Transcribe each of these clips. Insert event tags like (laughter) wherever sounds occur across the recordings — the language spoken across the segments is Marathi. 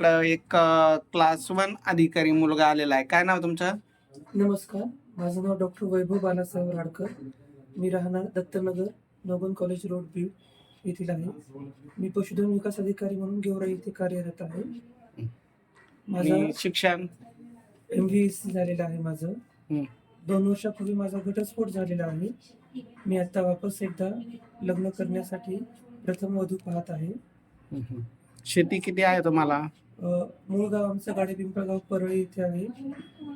आपलं एक क्लास वन अधिकारी मुलगा आलेला आहे. काय नाव तुमचं? नमस्कार. माझं नाव डॉक्टर वैभव बालासाहेब राडकर. मी राहणार दत्तनगर नोबन कॉलेज रोड बीड येथील आहे. मी पशुधन विकास अधिकारी म्हणून गेवरा येथे कार्यरत आहे. माझा आणि शिक्षण? एम व्ही एस सी झालेलं आहे माझं. हम्म. दोन वर्षापूर्वी माझा घटस्फोट झालेला आहे. मी आता वापस एकदा लग्न करण्यासाठी प्रथम वधू पाहत आहे. शेती किती आहे तुम्हाला? मूळ गाव आमचं गाडी पिंपळगाव परळी येथे आहे.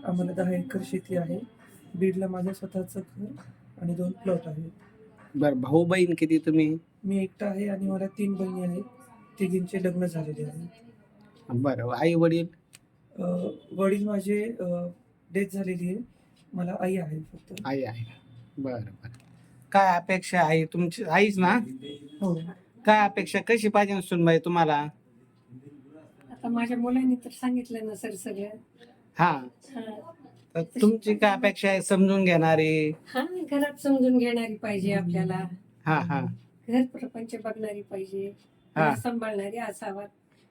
आम्हाला दहा एकर शेती आहे. बीडला माझं स्वतःचं घर आणि दोन प्लॉट आहेत. बर भाऊ बहीण किती तुम्ही? मी एकटा आहे आणि मला तीन बहिणी आहेत. तिघींचे लग्न झालेले आहे बरं आई वडील? अ, वडील माझे डेथ झालेली आहे. मला आई आहे फक्त. आई आहे. बरं बरं. काय अपेक्षा आहे तुमची? आईच ना? हो. काय अपेक्षा? कशी पाहिजे सुनबाई तुम्हाला? आता माझ्या मुलांनी तर सांगितलं ना सर सगळं. हा. हा. तर तुमची काय अपेक्षा आहे समजून घेणारी? हा घरात समजून घेणारी पाहिजे आपल्याला. हा हा. घर प्रपंच बघणारी पाहिजे. हा. घर सांभाळणारी असावा.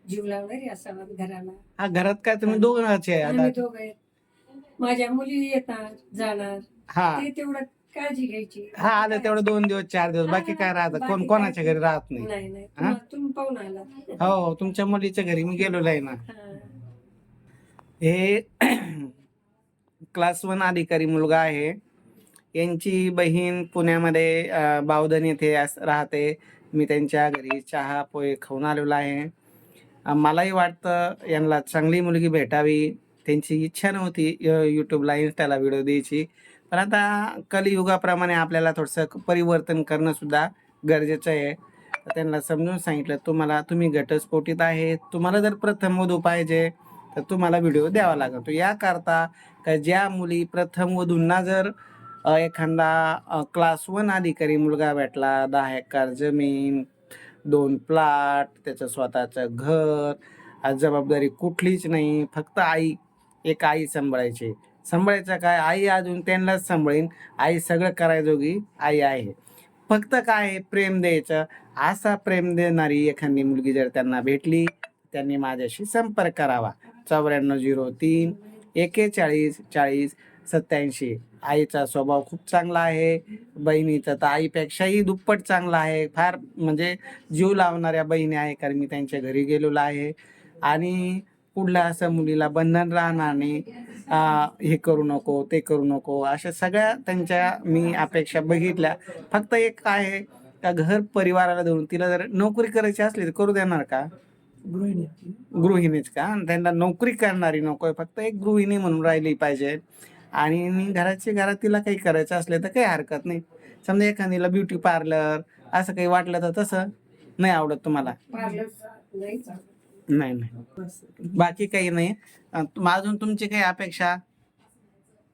जीव लावणारी असावा घराला. हा घरात काय तुम्ही दोघांचे आहे आम्ही आता? दोघं आहेत. माझ्या मुली येतात जाणार. हा. ते तेवढं काळजी घ्यायची. हा आलं तेवढं दोन दिवस चार दिवस. बाकी काय राहतं? कोण कोणाच्या घरी राहत नाही. नाही नाही. हा? तुम्हा- तुम्ही पाहून आला. हो तुमच्या मुलीच्या घरी मी गेलेलो आहे ना. हा. हे (clears throat) क्लास वन अधिकारी मुलगा आहे. यांची बहीण पुण्यामध्ये अं, बावधन येथे अस- राहते. मी त्यांच्या घरी चहा पोहे खाऊन आलेलो आहे. अं, मलाही वाटतं यांना चांगली मुलगी भेटावी. त्यांची इच्छा नव्हती य- यूट्यूबला इन्स्टाला व्हिडिओ द्यायची. पण आता कलियुगाप्रमाणे आपल्याला थोडंसं परिवर्तन करणंसुद्धा गरजेचं आहे. त्यांना समजून सांगितलं तुम्हाला तुम्ही घटस्फोटीत आहे. तुम्हाला जर प्रथम वधू पाहिजे तर तुम्हाला व्हिडिओ द्यावा लागतो याकरता का ज्या मुली प्रथम वधूंना जर एखादा क्लास वन अधिकारी मुलगा भेटला दहा एकर जमीन दोन प्लॉट त्याचं स्वतःचं घर आज जबाबदारी कुठलीच नाही फक्त आई एक आई सांभाळायची. सांभाळायचं काय? आई अजून त्यांनाच सांभाळीन. आई सगळं करायजोगी आई आहे. फक्त काय आहे, प्रेम द्यायचं. असा प्रेम देणारी एखादी मुलगी जर त्यांना भेटली त्यांनी माझ्याशी संपर्क करावा. चौऱ्याण्णव झिरो तीन एकेचाळीस चाळीस सत्याऐंशी आईचा स्वभाव खूप चांगला आहे. बहिणीचा तर आईपेक्षाही दुप्पट चांगला आहे. फार म्हणजे जीव लावणाऱ्या बहिणी आहे कारण मी त्यांच्या घरी गेलेलो आहे. आणि कुठल्या असं मुलीला बंधन राहणार नाही हे करू नको ते करू नको अशा सगळ्या त्यांच्या मी अपेक्षा बघितल्या. फक्त एक आहे का घर परिवाराला धरून तिला जर नोकरी करायची असली तर करू देणार का? गृहिणी आहे. गृहिणीच का? आणि त्यांना नोकरी करणारी नको फक्त एक गृहिणी म्हणून राहिली पाहिजे. आणि मी घराची घरात तिला काही करायचं असले तर काही हरकत नाही. समजा एखादीला ब्युटी पार्लर असं काही वाटलं तर तसं नाही आवडत तुम्हाला? पार्लर नाही. नाही. बाकी काही नाही अं, अजून तुमची काही अपेक्षा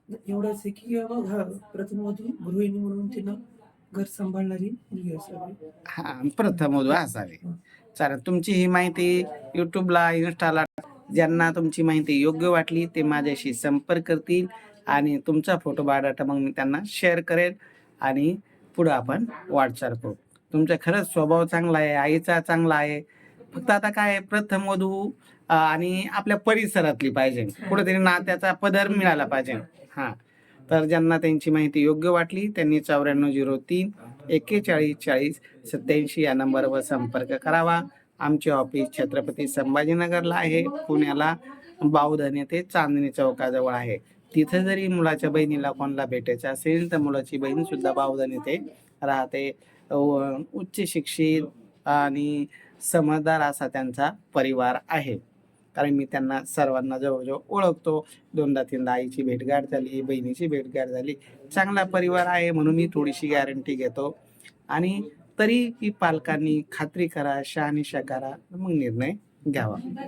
एवढंच आहे की बाबा गृहिणी म्हणून तिनं घर सांभाळणारी मुलगी असावी हा प्रथम असावी चालेल तुमची ही माहिती युट्यूबला इन्स्टाला ज्यांना तुमची माहिती योग्य वाटली ते माझ्याशी संपर्क करतील आणि तुमचा फोटो बायोडाटा मग मी त्यांना शेअर करेल आणि पुढं आपण वाटचाल करू तुमचा खरंच स्वभाव चांगला आहे आईचा चांगला आहे फक्त आता काय प्रथम वधू आणि आपल्या परिसरातली पाहिजे. कुठेतरी नात्याचा पदर मिळाला पाहिजे. हा. तर ज्यांना त्यांची माहिती योग्य वाटली त्यांनी चौऱ्याण्णव झिरो तीन एक्केचाळीस चाळीस सत्याऐंशी या नंबरवर संपर्क करावा. आमचे ऑफिस छत्रपती संभाजीनगरला आहे पुण्याला बावधन येथे चांदणी चौकाजवळ आहे. तिथे जरी मुलाच्या बहिणीला कोणाला भेटायचं असेल तर मुलाची बहीण सुद्धा बावधन येथे राहते. उच्च शिक्षित आणि समजदार असा त्यांचा परिवार आहे. कारण मी त्यांना सर्वांना जवळजवळ ओळखतो. दोनदा तीनदा आईची भेटगाठ झाली बहिणीची भेटगाठ झाली. चांगला परिवार आहे म्हणून मी थोडीशी गॅरंटी घेतो. आणि तरी पालकांनी खात्री करा शहानिशा करा मग निर्णय घ्यावा.